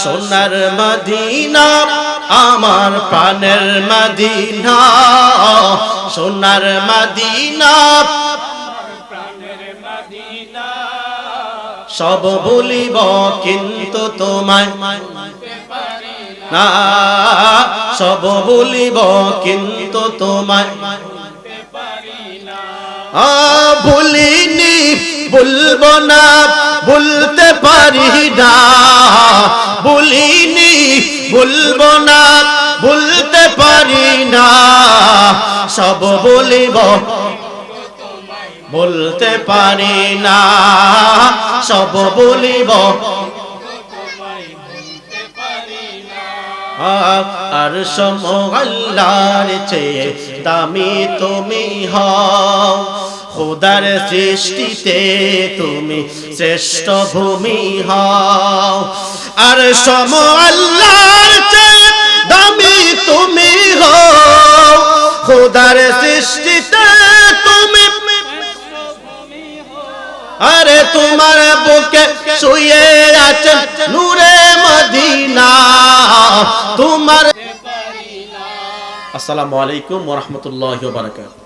সোনার মদিনা, আমার প্রাণের মদিনা, সোনার মদিনা, সব বলিব কিন্তু তোমায়। না, সব বলিব কিন্তু তোমায়। ভুলিনি বলব না বলতে পারি না। বলব না, ভুলতে পারি না, সব বলিব বলতে পারি না, সব বলিব আর সমল্লার চেয়ে দামি তুমি হও। খোদার সৃষ্টিতে তুমি শ্রেষ্ঠ ভূমি হও। আর সম খোদার সৃষ্টিতে তুমি আরে তোমার বুকে শুয়ে আছেন নূরে মদিনা। তোমার আসসালামু আলাইকুম ওয়া রাহমাতুল্লাহি ওয়া বারাকাতুহু।